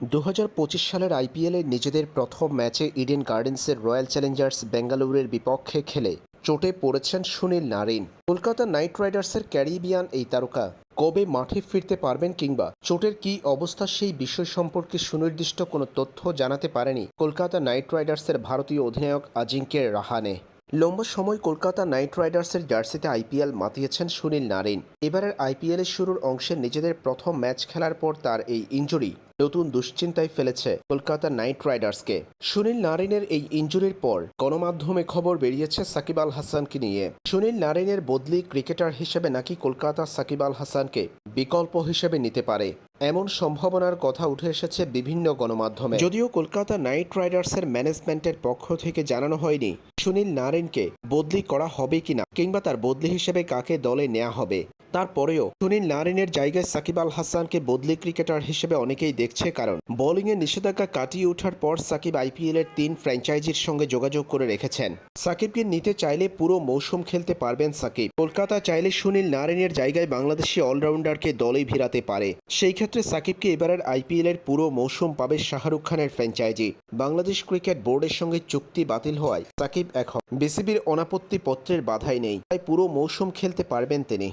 দু হাজার পঁচিশ সালের আইপিএলে নিজেদের প্রথম ম্যাচে ইডেন গার্ডেন্সের রয়্যাল চ্যালেঞ্জার্স বেঙ্গালুরুর বিপক্ষে খেলে চোটে পড়েছেন সুনীল নারিন। কলকাতা নাইট রাইডার্সের ক্যারিবিয়ান এই তারকা কবে মাঠে ফিরতে পারবেন কিংবা চোটের কী অবস্থা সেই বিষয় সম্পর্কে সুনির্দিষ্ট কোনো তথ্য জানাতে পারেনি কলকাতা নাইট রাইডার্সের ভারতীয় অধিনায়ক আজিঙ্কের রাহানে। লম্বা সময় কলকাতা নাইট রাইডার্সের জার্সিতে আইপিএল মাতিয়েছেন সুনীল নারিন। এবারের আইপিএলের শুরুর অংশে নিজেদের প্রথম ম্যাচ খেলার পর তার এই ইঞ্জুরি নতুন দুশ্চিন্তায় ফেলেছে কলকাতা নাইট রাইডার্সকে। সুনীল নারিনের এই ইঞ্জুরির পর গণমাধ্যমে খবর বেরিয়েছে সাকিব আল হাসানকে নিয়ে। সুনীল নারিনের বদলি ক্রিকেটার হিসেবে নাকি কলকাতা সাকিব আল হাসানকে বিকল্প হিসেবে নিতে পারে? এমন সম্ভাবনার কথা উঠে এসেছে বিভিন্ন গণমাধ্যমে। যদিও কলকাতা নাইট রাইডার্সের ম্যানেজমেন্টের পক্ষ থেকে জানানো হয়নি সুনীল নারায়ণকে বদলি করা হবে কিনা কিংবা তার বদলি হিসেবে কাকে দলে নেওয়া হবে? তারপরেও সুনীল নারিনের জায়গায় সাকিব আল হাসানকে বদলি ক্রিকেটার হিসেবে অনেকেই দেখছে কারণ বোলিংয়ের নিষেধাজ্ঞা কাটিয়ে ওঠার পর সাকিব আইপিএল এর তিন ফ্র্যাঞ্চাইজির সঙ্গে যোগাযোগ করে রেখেছেন। সাকিবকে নিতে চাইলে পুরো মৌসুম খেলতে পারবেন সাকিব। কলকাতা চাইলে সুনীল নারিনের জায়গায় বাংলাদেশি অলরাউন্ডারকে দলে ভিড়াতে পারে। সেই ক্ষেত্রে সাকিবকে এবারের আইপিএল এর পুরো মৌসুম পাবে শাহরুখ খানের ফ্র্যাঞ্চাইজি। বাংলাদেশ ক্রিকেট বোর্ডের সঙ্গে চুক্তি বাতিল হওয়ায় সাকিব এখন বিসিবির অনাপত্তি পত্রের বাধাই নেই। তাই পুরো মৌসুম খেলতে পারবেন তিনি।